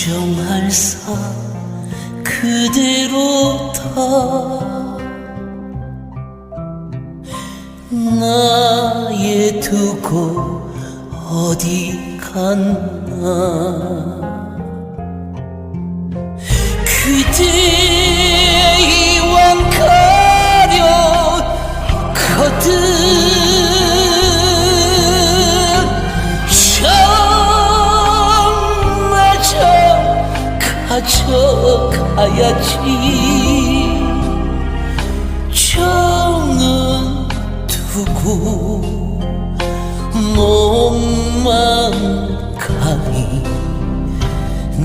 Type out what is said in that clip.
인정할사 그대로 다. 나의 두고 어디 갔나? 그대 가져가야지. 정은 두고 몸만 가니 이